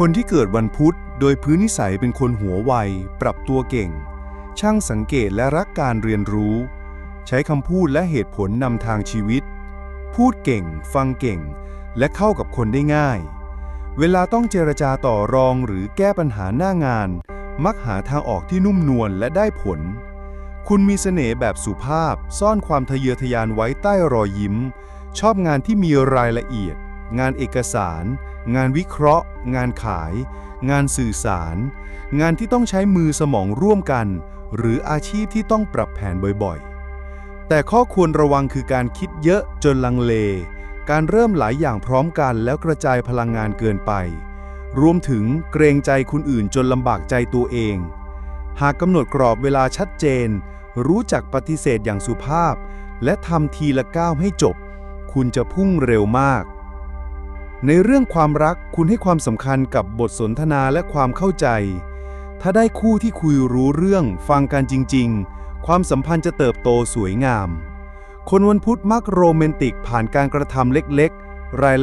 คนที่เกิดวันพุธโดยพื้นนิสัยเป็นคนหัวไว ปรับตัวเก่ง ช่างสังเกตและรักการเรียนรู้ ใช้คำพูดและเหตุผลนำทางชีวิต พูดเก่ง ฟังเก่ง และเข้ากับคนได้ง่าย เวลาต้องเจรจาต่อรองหรือแก้ปัญหาหน้างาน มักหาทางออกที่นุ่มนวลและได้ผล คุณมีเสน่ห์แบบสุภาพ ซ่อนความทะเยอทะยานไว้ใต้รอยยิ้ม ชอบงานที่มีรายละเอียด งานเอกสาร งานวิเคราะห์ งานขาย งานสื่อสาร งานที่ต้องใช้มือสมองร่วมกัน หรืออาชีพที่ต้องปรับแผนบ่อยๆ แต่ข้อควรระวังคือการคิดเยอะจนลังเล การเริ่มหลายอย่างพร้อมกันแล้วกระจายพลังงานเกินไป รวมถึงเกรงใจคนอื่นจนลำบากใจตัวเอง หากกำหนดกรอบเวลาชัดเจน รู้จักปฏิเสธอย่างสุภาพ และทำทีละก้าวให้จบ คุณจะพุ่งเร็วมาก ในเรื่องความรักคุณให้ความสำคัญกับบทสนทนาและความเข้าใจ ถ้าได้คู่ที่คุยรู้เรื่องฟังกันจริง ๆ ความสัมพันธ์จะเติบโตสวยงาม คนวันพุธมักโรแมนติกผ่านการกระทำเล็กๆ รายละ